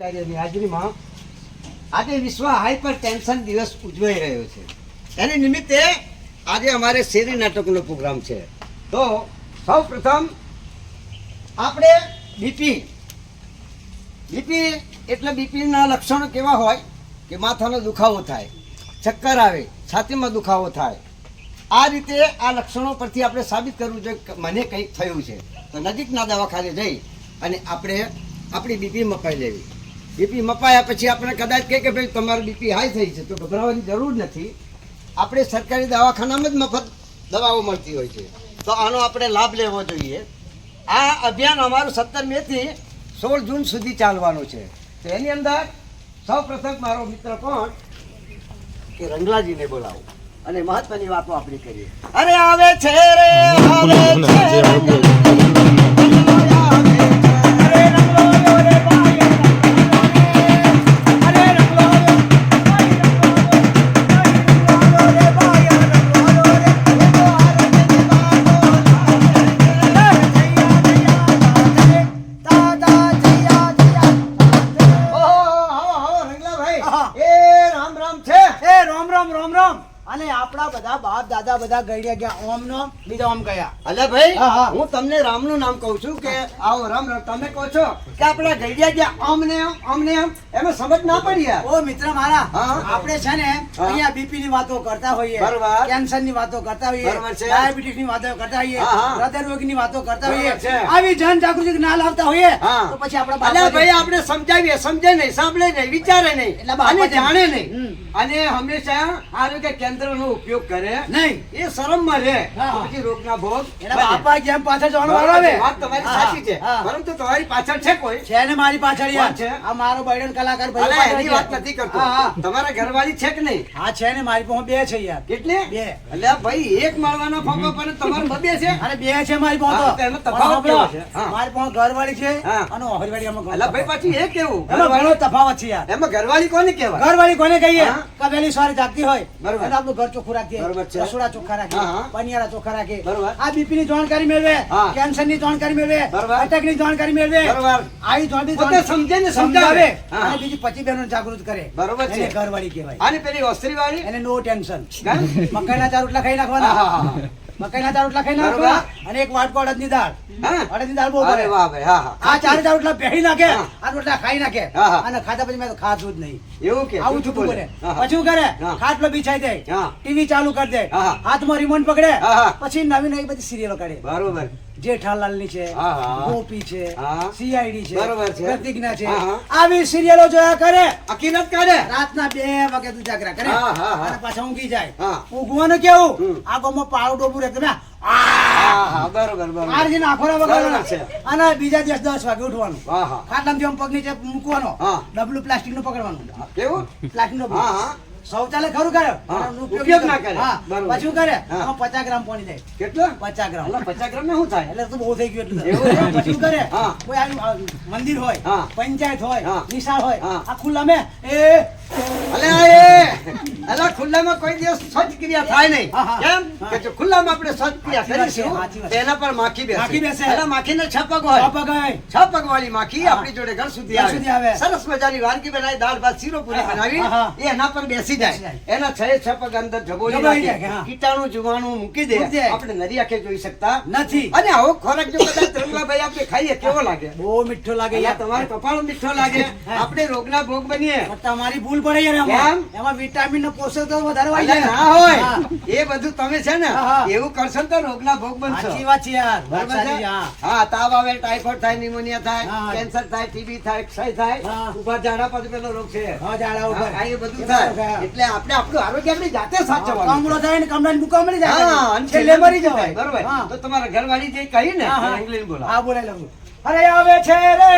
આચાર્યની હાજરીમાં આજે વિશ્વ હાઈપર ટેન્શન દિવસ ઉજવાઈ રહ્યો છે. એની નિમિત્તે આજે અમારે શેરી નાટકનો પ્રોગ્રામ છે. તો સૌ પ્રથમ આપણે બીપી બીપી એટલે બીપીના લક્ષણો કેવા હોય કે માથાનો દુખાવો થાય, ચક્કર આવે, છાતીમાં દુખાવો થાય. આ રીતે આ લક્ષણો પરથી આપણે સાબિત કરવું જોઈએ કે મને કંઈક થયું છે. તો નજીકના દવાખાને જઈ અને આપણે આપણી બીપી મપાઈ લેવી. બીપી મપાયા પછી આપણે કદાચ કહે કે ભાઈ તમારું બીપી હાઈ થઈ છે તો ગભરાવાની જરૂર નથી. આપણે સરકારી દવાખાનામાં જ મફત દવાઓ મળતી હોય છે. તો આનો આપણે લાભ લેવો જોઈએ. આ અભિયાન અમારું સત્તર મેથી સોળ જૂન સુધી ચાલવાનું છે. તો એની અંદર સૌ પ્રથમ મારો મિત્ર કોણ? કે રંગલાજીને બોલાવો. અને મહત્વની વાતો આપણે કરીએ. અરે આવે છે રે આવે છે રામ રામ છે. એ રામ રામ રામ રોમ. અને આપણા બધા બાપ દાદા બધા ગઈડ્યા ગયા. ઓમ નો બીજા ઓમ ગયા. અલે ભાઈ હા, તમને રામનું નામ કહું છું કે આવો રામ રામ તમે કહો છો કે આપણા ગઈડિયા ગયા ઓમ ને આમ ને ઓમ એમાં સમજ ના પડી યાર. ઓ મિત્ર મારા આપણે છે ને અહીંયા બીપી ની વાતો કરતા હોઈએ બરોબર. કેન્સરની વાતો કરતા હોઈએ ડાયાબિટીસની વાતો કરતા હોઈએ. હૃદય રોગની વાતો કરતા હોઈએ આવી જન જાગૃતિ ના લાવતા હોઈએ તો પછી આપણા અલ્યા ભાઈ આપણે સમજાવીએ સમજે નહીં સાંભળે નહીં વિચારે નહીં. અને જાણે. નહીં. અને હંમેશા આરોગ્ય કેન્દ્રનો ઉપયોગ કરે નહીં. એ શરમમાં રહે. પછી રોગના ભોગ એના. બાપા જેમ પાછળ જવાનો વારો આવે વાત તમારી સાચી છે. પરંતુ તમારી પાછળ છે કોઈ? છે ને મારી પાછળ યાર. છે? આ મારો બૈડન કલાકાર ભાઈ એની વાત નથી કરતો. તમારા ઘરવાળી છે કે નહીં? હા છે ને મારી પાસે બે છે યાર. કેટલી? બે. એટલે ભાઈ એક માળવાના ફોફા પર તમારે બબે છે? અને બે છે મારી પાસે. એનો તફાવત કેવો છે? મારી પાસે ઘરવાળી છે અને ઓહરવાળી આમાં એટલે ભાઈ પાછી એ કેવું? એમાં તફાવત છે યાર. એમાં ઘરવાળી કોને કહેવાય? ઘરવાળી કોને કહીએ. કે વહેલી સવારે જાગતી હોય. બરોબર. અને આપણું ઘર ચોખ્ખું રાખીએ રસોડા ચોખ્ખા રાખીએ. પનિયારા ચોખ્ખા રાખીએ આ બીપી ની જાણકારી મેળવે કેન્સરની જાણકારી મેળવે અટકની જાણકારી મેળવે. આવી જાણ- સમજે ને સમજાવે. અને બીજી પચી બહેનો જાગૃત કરે બરોબર છે. ઘરવાળી કહેવાય અને પેલી ઓસ્ત્રી વાળી એને નો ટેન્શન? મકાઈના ચાર રોટલા ખાઈ નાખવાના. મકાઈના દાળ રોટલા ખાઈ નાખો અને એક વાટકો અડદની દાળ હા? અડદની દાળ બહુ ભાવે. વાહ ભાઈ હા હા આ ચારે ચાર રોટલા પહેરી નાખે આ રોટલા ખાઈ નાખે. અને ખાધા પછી મેં તો ખાધું જ નહીં એવું કે આવું છૂટું બોલે. પછી કરે. ખાટલો બિછાઈ દે ટીવી ચાલુ કરી દે. હાથમાં રિમોટ પકડે. પછી નવી નવી બધી સિરિયલો કાઢે બરોબર જેઠાલાલની છે. ગોપી છે સીઆઈડી છે બરોબર છે. પ્રતિજ્ઞા છે. આવી સિરિયલો જોયા કરે. અકીરત કાઢે? રાતના બે વાગે ઉજાગરા કરે. હા, હા, હા. અને પાછા ઊંઘી જાય. હા. ઊંઘવાનું કેવું? હમ. આ ગામમાં પાવડો ડોબું રહે તમે અને બીજા દિવસ દસ વાગે ઉઠવાનું. હા જેમ પગ નીચે મૂકવાનો ડબલું પ્લાસ્ટિકનું પકડવાનું કેવું? પ્લાસ્ટિકનું શૌચાલય ખરું કરે? ઉપયોગ ના કરે. પછી શું કરે? આમાં પચાસ ગ્રામ પાણી જાય કેટલો? પચાસ ગ્રામ. પચાસ ગ્રામ શું થાય? એટલે તો બહુ થઈ ગયું એટલે. પછી શું કરે? કોઈ મંદિર હોય હા. પંચાયત હોય. નિશાળ હોય. આ ખુલ્લા મેં એ અલા ખુલ્લામાં કોઈ દિવસ સ્વચ્છ ક્રિયા થાય નહીં. કેમ? કે જો ખુલ્લામાં આપણે સ્વચ્છ ક્રિયા છે, કરીશું સાચી વાત તો એના પર માખી બેસે. માખી બેસે. અલા માખીને છ પગ હોય. પગ હોય. છ પગ વાળી માખી આપણી જોડે ઘર સુધી આવે. સરસ મજાની વાનગી બનાવી દાળ ભાત શીરો પૂરી બનાવી એના પર બેસી જાય. એના છ છ પગ અંદર જબોલી રાખે કીટાણુ જીવાણુ મૂકી દે. આપણે નરી આંખે જોઈ શકતા નથી. અને આવો ખોરાક જો કદાચ ધર્મલાભાઈ આપણે ખાઈએ કેવો લાગે? બહુ મીઠો લાગે યાર. તમારો કપાળ મીઠો લાગે. આપણે રોગના ભોગ બનીએ. તમારી ભૂલ પડે યાર એમાં એમાં વિટામિન નો પોષક તત્વ વધારે હોય છે. ના હોય. એ બધું તમે છે ને. એવું કરશો તો રોગના ભોગ બનશો. સાચી વાત છે યાર. બરાબર છે? હા. તાવ આવે ટાઇફોઇડ થાય નિમોનિયા થાય કેન્સર થાય ટીબી થાય ક્ષય થાય. ઊભા ઝાડા પર પેલો રોગ છે. હા, ઝાડા ઉપર. આ એ બધું થાય. એટલે આપણે આપણું આરોગ્ય આપણે જાતે સાચવવાનું કામળો થાય ને કમળાની બુકા મળી જાય હા અને છેલ્લે મરી જવાય. બરોબર. તો તમારા ઘરવાળી જે કહી ને ઇંગ્લેન્ડ બોલો હા બોલાય લઉં અરે આવે છે રે